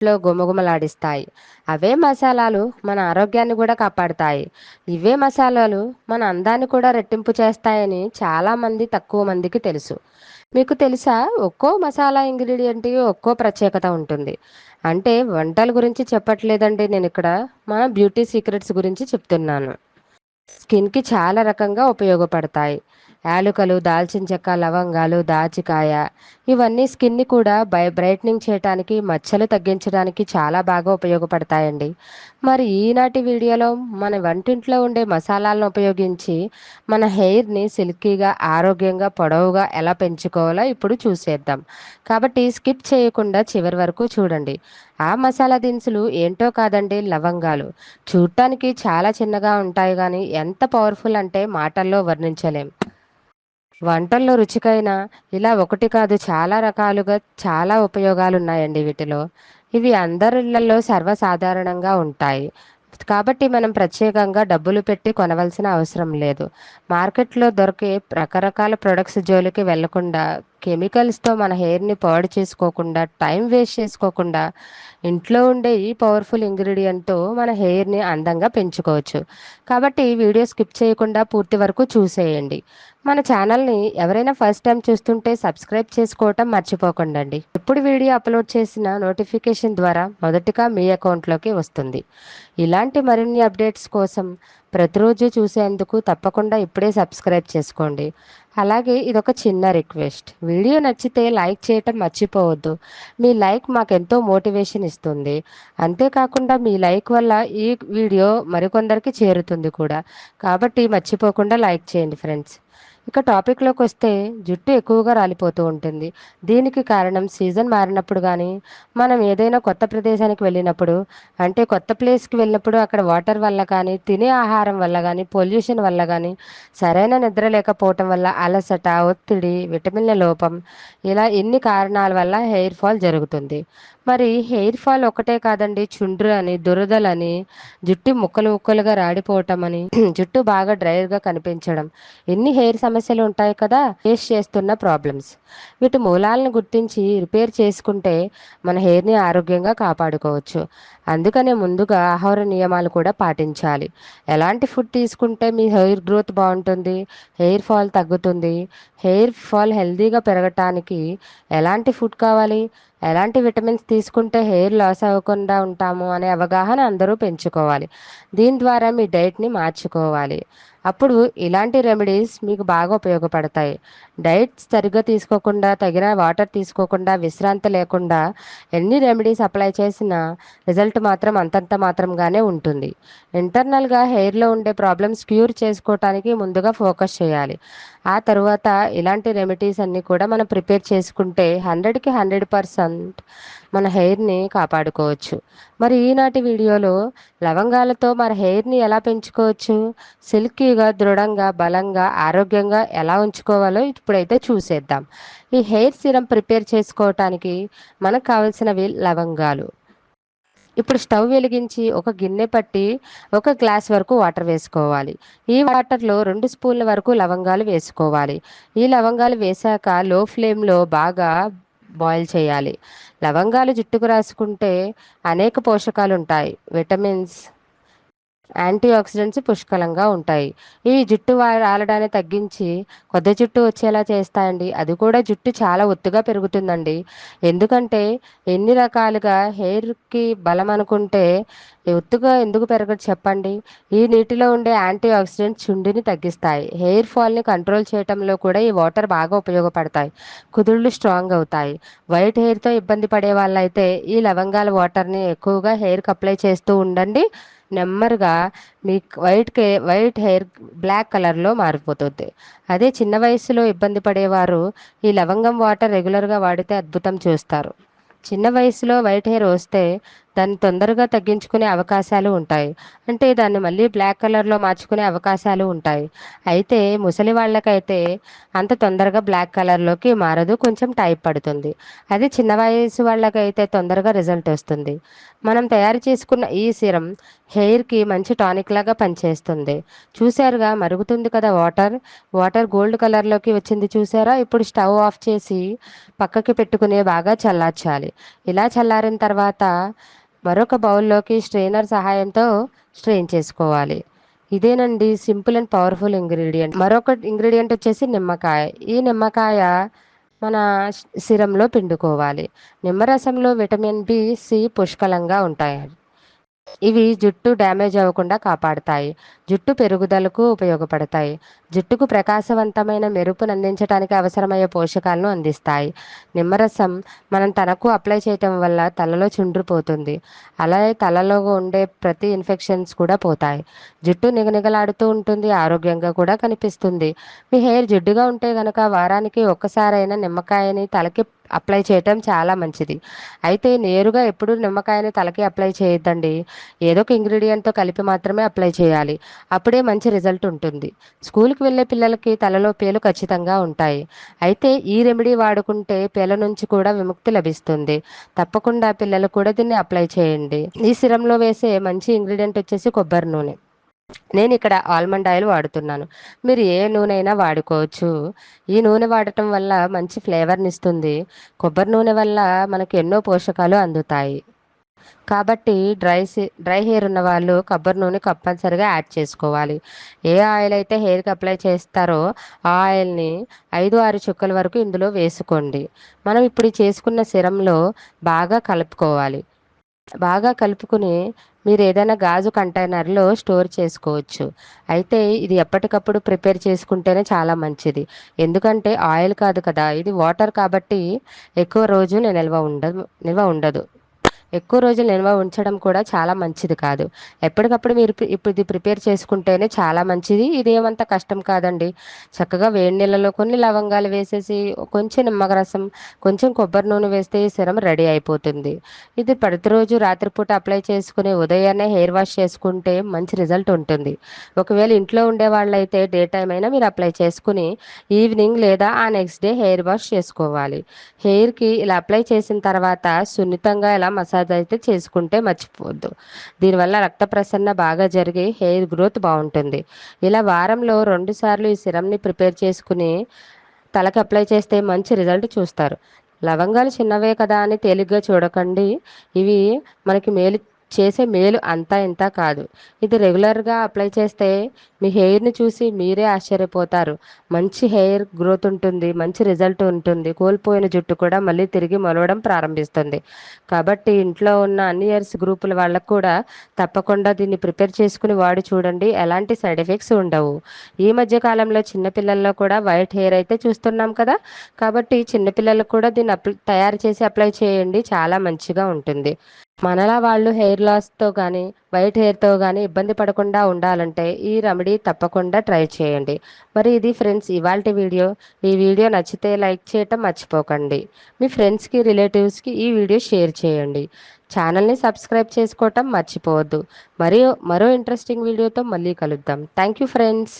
లో గుమగుమలాడిస్తాయి అవే మసాలాలు మన ఆరోగ్యాన్ని కూడా కాపాడుతాయి. ఇవే మసాలాలు మన అందాన్ని కూడా రెట్టింపు చేస్తాయని చాలామంది తక్కువ మందికి తెలుసు. మీకు తెలుసా? ఒక్కో మసాలా ఇంగ్రీడియంట్కి ఒక్కో ప్రత్యేకత ఉంటుంది. అంటే వంటల గురించి చెప్పట్లేదండి నేను ఇక్కడ. మన బ్యూటీ సీక్రెట్స్ గురించి చెప్తున్నాను. స్కిన్కి చాలా రకంగా ఉపయోగపడతాయి. యాలుకలు దాల్చిన చెక్క లవంగాలు దాచికాయ ఇవన్నీ స్కిన్ని కూడా బై బ్రైట్నింగ్ చేయడానికి మచ్చలు తగ్గించడానికి చాలా బాగా ఉపయోగపడతాయండి. మరి ఈనాటి వీడియోలో మన వంటింట్లో ఉండే మసాలాలను ఉపయోగించి మన హెయిర్ని సిల్కీగా ఆరోగ్యంగా పొడవుగా ఎలా పెంచుకోవాలో ఇప్పుడు చూసేద్దాం. కాబట్టి స్కిప్ చేయకుండా చివరి వరకు చూడండి. ఆ మసాలా దినుసులు ఏంటో కాదండి లవంగాలు. చూడటానికి చాలా చిన్నగా ఉంటాయి కానీ ఎంత పవర్ఫుల్ అంటే మాటల్లో వర్ణించలేం. వంటల్లో రుచికైన ఇలా ఒకటి కాదు చాలా రకాలుగా చాలా ఉపయోగాలు ఉన్నాయండి వీటిలో. ఇవి అందరిళ్ళలో సర్వసాధారణంగా ఉంటాయి. కాబట్టి మనం ప్రత్యేకంగా డబ్బులు పెట్టి కొనవలసిన అవసరం లేదు. మార్కెట్లో దొరికే రకరకాల ప్రొడక్ట్స్ జోలికి వెళ్ళకుండా కెమికల్స్తో మన హెయిర్ని పాడు చేసుకోకుండా టైం వేస్ట్ చేసుకోకుండా ఇంట్లో ఉండే ఈ పవర్ఫుల్ ఇంగ్రీడియంట్తో మన హెయిర్ని అందంగా పెంచుకోవచ్చు. కాబట్టి వీడియో స్కిప్ చేయకుండా పూర్తి వరకు చూసేయండి. మన ఛానల్ని ఎవరైనా ఫస్ట్ టైం చూస్తుంటే సబ్స్క్రైబ్ చేసుకోవటం మర్చిపోకండి ఎప్పుడు వీడియో అప్లోడ్ చేసిన నోటిఫికేషన్ ద్వారా మొదటిగా మీ అకౌంట్లోకి వస్తుంది. ఇలాంటి మరిన్ని అప్డేట్స్ కోసం ప్రతిరోజు చూసేందుకు తప్పకుండా ఇప్పుడే సబ్స్క్రైబ్ చేసుకోండి. అలాగే ఇదొక చిన్న రిక్వెస్ట్. వీడియో నచ్చితే లైక్ చేయటం మర్చిపోవద్దు. మీ లైక్ మాకెంతో మోటివేషన్ ఇస్తుంది. అంతేకాకుండా మీ లైక్ వల్ల ఈ వీడియో మరికొందరికి చేరుతుంది కూడా. కాబట్టి మర్చిపోకుండా లైక్ చేయండి ఫ్రెండ్స్. ఇక టాపిక్లోకి వస్తే జుట్టు ఎక్కువగా రాలిపోతూ ఉంటుంది. దీనికి కారణం సీజన్ మారినప్పుడు కానీ మనం ఏదైనా కొత్త ప్రదేశానికి వెళ్ళినప్పుడు అంటే కొత్త ప్లేస్కి వెళ్ళినప్పుడు అక్కడ వాటర్ వల్ల కానీ తినే ఆహారం వల్ల కానీ పొల్యూషన్ వల్ల కానీ సరైన నిద్ర లేకపోవటం వల్ల అలసట ఒత్తిడి విటమిన్ల లోపం ఇలా ఎన్ని కారణాల వల్ల హెయిర్ ఫాల్ జరుగుతుంది. మరి హెయిర్ ఫాల్ ఒకటే కాదండి చుండ్రు అని దురదలని జుట్టు ముక్కలు ముక్కలుగా రాడిపోవటం అని జుట్టు బాగా డ్రైర్గా కనిపించడం. ఎన్ని హెయిర్ సమస్యలు ఉంటాయి కదా ఫేస్ చేస్తున్న ప్రాబ్లమ్స్. వీటి మూలాలను గుర్తించి రిపేర్ చేసుకుంటే మన హెయిర్ని ఆరోగ్యంగా కాపాడుకోవచ్చు. అందుకనే ముందుగా ఆహార నియమాలు కూడా పాటించాలి. ఎలాంటి ఫుడ్ తీసుకుంటే మీ హెయిర్ గ్రోత్ బాగుంటుంది హెయిర్ ఫాల్ తగ్గుతుంది హెయిర్ ఫాల్ హెల్దీగా పెరగటానికి ఎలాంటి ఫుడ్ కావాలి? ఎలాంటి విటమిన్స్ తీసుకుంటే హెయిర్ లాస్ అవ్వకుండా ఉంటాము అనే అవగాహన అందరూ పెంచుకోవాలి. దీని ద్వారా మీ డైట్ని మార్చుకోవాలి. అప్పుడు ఇలాంటి రెమెడీస్ మీకు బాగా ఉపయోగపడతాయి. డైట్ సరిగ్గా తీసుకోకుండా తగిన వాటర్ తీసుకోకుండా విశ్రాంతి లేకుండా ఎన్ని రెమెడీస్ అప్లై చేసినా రిజల్ట్ మాత్రం అంతంత మాత్రంగానే ఉంటుంది. ఇంటర్నల్గా హెయిర్లో ఉండే ప్రాబ్లమ్స్ క్యూర్ చేసుకోవటానికి ముందుగా ఫోకస్ చేయాలి. ఆ తర్వాత ఇలాంటి రెమెడీస్ అన్నీ కూడా మనం ప్రిపేర్ చేసుకుంటే హండ్రెడ్కి హండ్రెడ్ పర్సెంట్ మన హెయిర్ని కాపాడుకోవచ్చు. మరి ఈనాటి వీడియోలో లవంగాలతో మన హెయిర్ని ఎలా పెంచుకోవచ్చు? సిల్కీగా దృఢంగా బలంగా ఆరోగ్యంగా ఎలా ఉంచుకోవాలో ఇప్పుడైతే చూసేద్దాం. ఈ హెయిర్ సిరం ప్రిపేర్ చేసుకోవటానికి మనకు కావలసినవి లవంగాలు. ఇప్పుడు స్టవ్ వెలిగించి ఒక గిన్నె పట్టి ఒక గ్లాస్ వరకు వాటర్ వేసుకోవాలి. ఈ వాటర్లో రెండు స్పూన్ల వరకు లవంగాలు వేసుకోవాలి. ఈ లవంగాలు వేశాక లో ఫ్లేమ్లో బాగా బాయిల్ చేయాలి. లవంగాలు జుట్టుకు రాసుకుంటే అనేక పోషకాలు ఉంటాయి విటమిన్స్ యాంటీ ఆక్సిడెంట్స్ పుష్కలంగా ఉంటాయి. ఇవి జుట్టు రాలడాన్ని తగ్గించి కొత్త జుట్టు వచ్చేలా చేస్తాయండి. అది కూడా జుట్టు చాలా ఒత్తుగా పెరుగుతుందండి. ఎందుకంటే ఎన్ని రకాలుగా హెయిర్కి బలం అనుకుంటే ఒత్తుగా ఎందుకు పెరగదు చెప్పండి? ఈ నీటిలో ఉండే యాంటీ ఆక్సిడెంట్స్ చుండిని తగ్గిస్తాయి. హెయిర్ ఫాల్ని కంట్రోల్ చేయడంలో కూడా ఈ వాటర్ బాగా ఉపయోగపడతాయి. కుదుళ్ళు స్ట్రాంగ్ అవుతాయి. వైట్ హెయిర్తో ఇబ్బంది పడే వాళ్ళైతే ఈ లవంగాల వాటర్ని ఎక్కువగా హెయిర్కి అప్లై చేస్తూ ఉండండి. నెమ్మరుగా మీ వైట్ వైట్ హెయిర్ బ్లాక్ కలర్లో మారిపోతుంది. అదే చిన్న వయసులో ఇబ్బంది పడేవారు ఈ లవంగం వాటర్ రెగ్యులర్గా వాడితే అద్భుతం చూస్తారు. చిన్న వయసులో వైట్ హెయిర్ వస్తే దాన్ని తొందరగా తగ్గించుకునే అవకాశాలు ఉంటాయి. అంటే దాన్ని మళ్ళీ బ్లాక్ కలర్లో మార్చుకునే అవకాశాలు ఉంటాయి. అయితే ముసలి వాళ్ళకైతే అంత తొందరగా బ్లాక్ కలర్లోకి మారదు. కొంచెం టైప్ పడుతుంది. అది చిన్న వయసు వాళ్ళకైతే తొందరగా రిజల్ట్ వస్తుంది. మనం తయారు చేసుకున్న ఈ సిరం హెయిర్కి మంచి టానిక్ లాగా పనిచేస్తుంది. చూసారుగా మరుగుతుంది కదా వాటర్ వాటర్ గోల్డ్ కలర్లోకి వచ్చింది చూసారా ఇప్పుడు స్టవ్ ఆఫ్ చేసి పక్కకి పెట్టుకుని బాగా చల్లార్చాలి. ఇలా చల్లారిన తర్వాత మరొక బౌల్లోకి స్ట్రెయినర్ సహాయంతో స్ట్రెయిన్ చేసుకోవాలి. ఇదేనండి సింపుల్ అండ్ పవర్ఫుల్ ఇంగ్రీడియంట్. మరొక ఇంగ్రీడియంట్ వచ్చేసి నిమ్మకాయ. ఈ నిమ్మకాయ మన సిరంలో పిండుకోవాలి. నిమ్మరసంలో విటమిన్ బి సి పుష్కలంగా ఉంటాయి ఇవి జుట్టు డ్యామేజ్ అవ్వకుండా కాపాడతాయి. జుట్టు పెరుగుదలకు ఉపయోగపడతాయి. జుట్టుకు ప్రకాశవంతమైన మెరుపును అందించడానికి అవసరమయ్యే పోషకాలను అందిస్తాయి. నిమ్మరసం మనం తనకు అప్లై చేయటం వల్ల తలలో చుండ్రిపోతుంది అలాగే తలలో ఉండే ప్రతి ఇన్ఫెక్షన్స్ కూడా పోతాయి. జుట్టు నిగనిగలాడుతూ ఉంటుంది ఆరోగ్యంగా కూడా కనిపిస్తుంది. మీ హెయిర్ జిడ్డుగా ఉంటే కనుక వారానికి ఒక్కసారైనా నిమ్మకాయని తలకి అప్లై చేయటం చాలా మంచిది. అయితే నేరుగా ఎప్పుడు నిమ్మకాయని తలకి అప్లై చేయొద్దండి. ఏదో ఒక ఇంగ్రీడియంట్తో కలిపి మాత్రమే అప్లై చేయాలి. అప్పుడే మంచి రిజల్ట్ ఉంటుంది. స్కూల్కి వెళ్ళే పిల్లలకి తలలో పేలు ఖచ్చితంగా ఉంటాయి. అయితే ఈ రెమెడీ వాడుకుంటే పేల నుంచి కూడా విముక్తి లభిస్తుంది. తప్పకుండా పిల్లలు కూడా దీన్ని అప్లై చేయండి. ఈ సిరంలో వేసే మంచి ఇంగ్రీడియంట్ వచ్చేసి కొబ్బరి నూనె. నేను ఇక్కడ ఆల్మండ్ ఆయిల్ వాడుతున్నాను. మీరు ఏ నూనె అయినా వాడుకోవచ్చు. ఈ నూనె వాడటం వల్ల మంచి ఫ్లేవర్ని ఇస్తుంది. కొబ్బరి నూనె వల్ల మనకు ఎన్నో పోషకాలు అందుతాయి. కాబట్టి డ్రై డ్రై హెయిర్ ఉన్న వాళ్ళు కొబ్బరి నూనె కంపల్సరిగా యాడ్ చేసుకోవాలి. ఏ ఆయిల్ అయితే హెయిర్కి అప్లై చేస్తారో ఆ ఆయిల్ని ఐదు ఆరు చుక్కల వరకు ఇందులో వేసుకోండి. మనం ఇప్పుడు చేసుకున్న సిరంలో బాగా కలుపుకోవాలి. బాగా కలుపుకుని మీరు ఏదైనా గాజు కంటైనర్లో స్టోర్ చేసుకోవచ్చు. అయితే ఇది ఎప్పటికప్పుడు ప్రిపేర్ చేసుకుంటేనే చాలా మంచిది. ఎందుకంటే ఆయిల్ కాదు కదా ఇది వాటర్ కాబట్టి ఎక్కువ రోజు నిల్వ ఉండదు నిల్వ ఉండదు. ఎక్కువ రోజులు నిల్వ ఉంచడం కూడా చాలా మంచిది కాదు. ఎప్పటికప్పుడు మీరు ఇప్పుడు ఇది ప్రిపేర్ చేసుకుంటేనే చాలా మంచిది. ఇది ఏమంత కష్టం కాదండి. చక్కగా వేడి నీళ్ళలో కొన్ని లవంగాలు వేసేసి కొంచెం నిమ్మరసం కొంచెం కొబ్బరి నూనె వేస్తే ఈ సిరం రెడీ అయిపోతుంది. ఇది ప్రతిరోజు రాత్రిపూట అప్లై చేసుకుని ఉదయాన్నే హెయిర్ వాష్ చేసుకుంటే మంచి రిజల్ట్ ఉంటుంది. ఒకవేళ ఇంట్లో ఉండే వాళ్ళైతే డే టైం అయినా మీరు అప్లై చేసుకుని ఈవినింగ్ లేదా ఆ నెక్స్ట్ డే హెయిర్ వాష్ చేసుకోవాలి. హెయిర్కి ఇలా అప్లై చేసిన తర్వాత సున్నితంగా ఇలా మసాజ్ అయితే చేసుకుంటే మర్చిపోవద్దు. దీనివల్ల రక్త ప్రసరణ బాగా జరిగి హెయిర్ గ్రోత్ బాగుంటుంది. ఇలా వారంలో రెండు సార్లు ఈ సిరంని ప్రిపేర్ చేసుకుని తలకి అప్లై చేస్తే మంచి రిజల్ట్ చూస్తారు. లవంగాలు చిన్నవే కదా అని తేలిగ్గా చూడకండి. ఇవి మనకి మేలు చేసే మేలు అంతా ఇంత కాదు. ఇది రెగ్యులర్గా అప్లై చేస్తే మీ హెయిర్ని చూసి మీరే ఆశ్చర్యపోతారు. మంచి హెయిర్ గ్రోత్ ఉంటుంది మంచి రిజల్ట్ ఉంటుంది కోల్పోయిన జుట్టు కూడా మళ్ళీ తిరిగి మొలవడం ప్రారంభిస్తుంది. కాబట్టి ఇంట్లో ఉన్న అన్ని ఇయర్స్ గ్రూపుల వాళ్ళకు కూడా తప్పకుండా దీన్ని ప్రిపేర్ చేసుకుని వాడి చూడండి ఎలాంటి సైడ్ ఎఫెక్ట్స్ ఉండవు. ఈ మధ్య కాలంలో చిన్నపిల్లల్లో కూడా వైట్ హెయిర్ అయితే చూస్తున్నాం కదా? కాబట్టి చిన్నపిల్లలకు కూడా దీన్ని అప్లై తయారు చేసి అప్లై చేయండి చాలా మంచిగా ఉంటుంది. మనలా వాళ్ళు హెయిర్ లాస్తో కానీ వైట్ హెయిర్తో కానీ ఇబ్బంది పడకుండా ఉండాలంటే ఈ రెమెడీ తప్పకుండా ట్రై చేయండి. మరి ఇది ఫ్రెండ్స్ ఇవాళ వీడియో. ఈ వీడియో నచ్చితే లైక్ చేయటం మర్చిపోకండి. మీ ఫ్రెండ్స్కి రిలేటివ్స్కి ఈ వీడియో షేర్ చేయండి. ఛానల్ని సబ్స్క్రైబ్ చేసుకోవటం మర్చిపోవద్దు. మరియు మరో ఇంట్రెస్టింగ్ వీడియోతో మళ్ళీ కలుద్దాం. Thank you friends